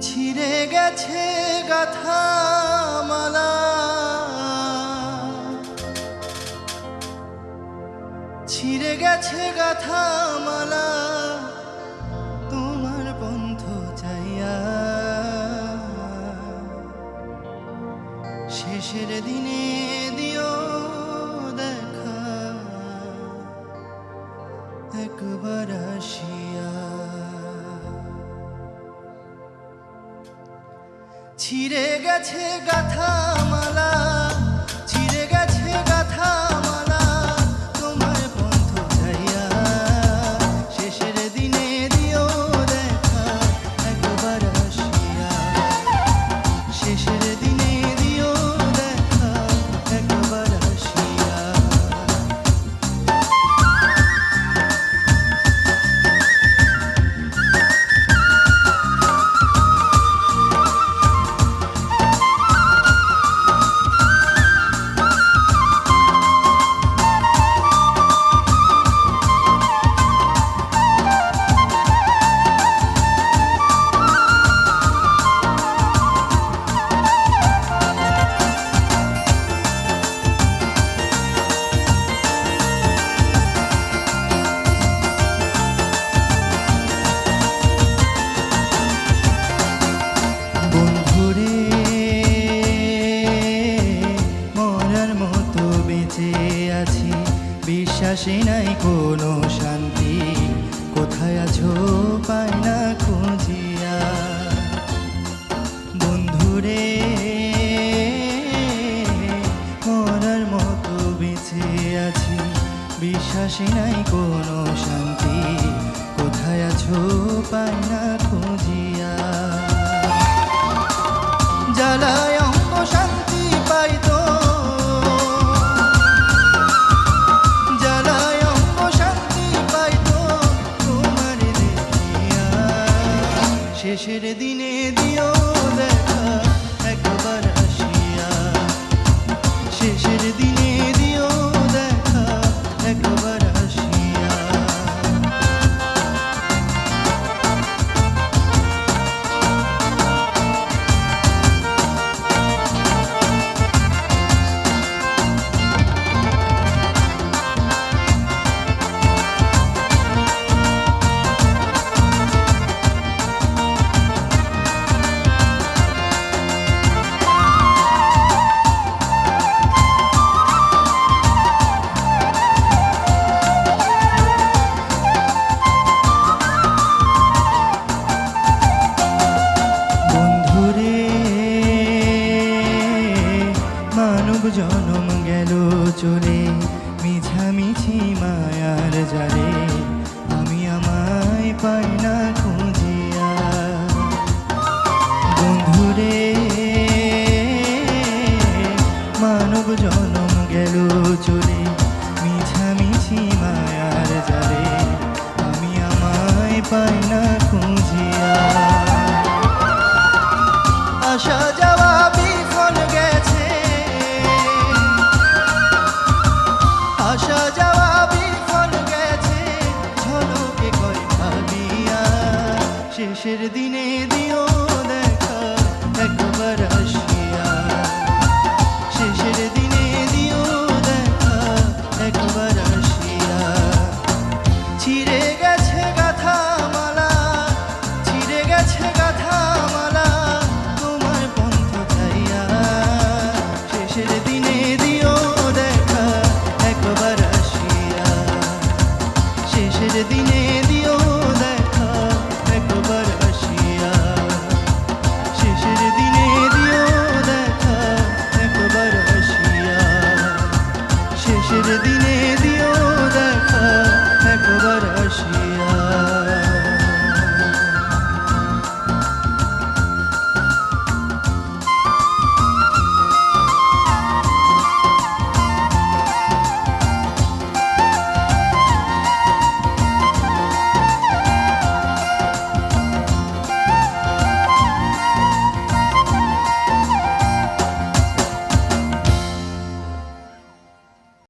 ছিঁড়ে গেছে গাথা মালা ছিঁড়ে গেছে গাথা মালা তোমার বন্ধ চাইয়া। শেষের দিনে দিও দেখা, একবার আসিয়া। ছিঁড়ে গেছে গাথা মালা বন্ধুরে মরার মতো বেঁচে আছি। বিশ্বাসে নাই কোনো শান্তি। কোথায় আছো পাই না খুঁজিয়া? বন্ধুরে মরার মতো বেঁচে আছি। বিশ্বাসে নাই কোনো শান্তি। কোথায় আছো পাই না খুঁজিয়া? জ্বালায় চলে মিছামিছি মায়ার জালে, আমি আমায় পাই না খুঁজিয়া। বন্ধুরে মানব জনম গেল চলে মিছামিছি মায়ার জালে, আমি আমায় পাই না শেষের দিনে দিও